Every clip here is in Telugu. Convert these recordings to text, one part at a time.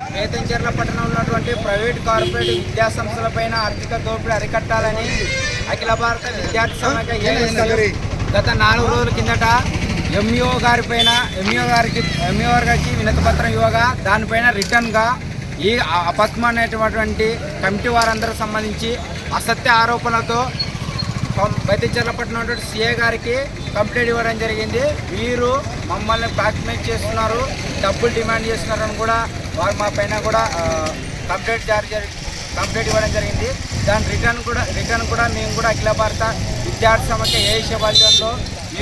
మేతంచెర్ల పట్టణంలో ఉన్నటువంటి ప్రైవేట్ కార్పొరేట్ విద్యా సంస్థలపైన ఆర్థిక దోపిడీ అరికట్టాలని అఖిల భారత విద్యార్థి సమాఖ్య గత నాలుగు రోజుల కిందట ఎంఈఓ గారి పైన ఎంఈఓ గారికి ఎంఈఓ గారికి వినతి పత్రం ఇవ్వగా దానిపైన రిటర్న్గా ఈ అపస్మ అనేటటువంటి కమిటీ వారందరూ సంబంధించి అసత్య ఆరోపణలతో బయటిచెర్ల సీఏ గారికి కంప్లైంట్ ఇవ్వడం జరిగింది. వీరు మమ్మల్ని బ్లాక్మెయిల్ చేస్తున్నారు డబ్బులు డిమాండ్ చేస్తున్నారని కూడా వారు మా పైన కూడా కంప్లైంట్ జారీ కంప్లైంట్ ఇవ్వడం జరిగింది. దాని రిటర్న్ కూడా రిటర్న్ కూడా మేము కూడా అఖిల భారత విద్యార్థి సమస్య ఏషియా బాధ్యతలో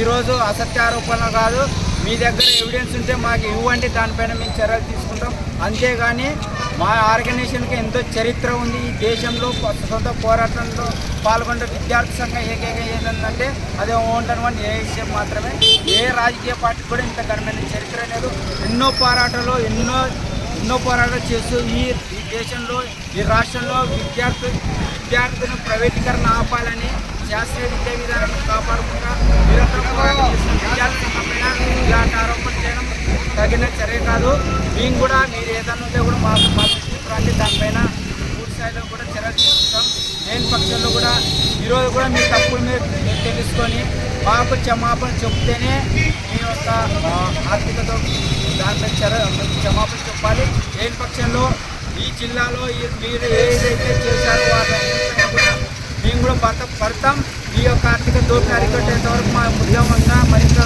ఈరోజు అసత్య ఆరోపణలు కాదు. మీ దగ్గర ఎవిడెన్స్ ఉంటే మాకు ఇవ్వండి దానిపైన మేము చర్యలు తీసుకుంటాం. అంతేగాని మా ఆర్గనైజేషన్కి ఎంతో చరిత్ర ఉంది. ఈ దేశంలో సొంత పోరాటంలో పాల్గొన్న విద్యార్థి సంఘం ఏకైక ఏంటంటే అదే ఓంటర్ వన్ ఏఐసీఎం మాత్రమే. ఏ రాజకీయ పార్టీ కూడా ఇంత ఘనమైన చరిత్ర లేదు. ఎన్నో పోరాటాలు ఎన్నో ఎన్నో పోరాటాలు చేస్తూ ఈ ఈ దేశంలో ఈ రాష్ట్రంలో విద్యార్థి విద్యార్థులను ప్రైవేటీకరణ ఆపాలని శాస్త్రీయ విద్యా విధానాన్ని కాపాడుకుంటా నిరంతరం పోరాటం పైన ఇలాంటి ఆరోపణలు చేయడం తగిన చర్య మేము కూడా మీరు ఏదైనా ఉంటే కూడా మాకు మా దృష్టికి రండి దానిపైన పూర్తి స్థాయిలో కూడా చర్యలు తీసుకుంటాం. లేని పక్షంలో కూడా ఈరోజు కూడా మీ తప్పులు మీరు తెలుసుకొని మాకు క్షమాపణ చెప్తేనే మీ యొక్క ఆర్థికతో దాంట్లో చర్య క్షమాపణ చెప్పాలి. లేని పక్షంలో ఈ జిల్లాలో ఈ- మీరు ఏదైతే చేశారో వాళ్ళ కూడా మేము కూడా భర్త పడతాం ఈ యొక్క ఆర్థిక దోపిడీ అరికట్టేంత వరకు మా ఉద్యమంగా మరింత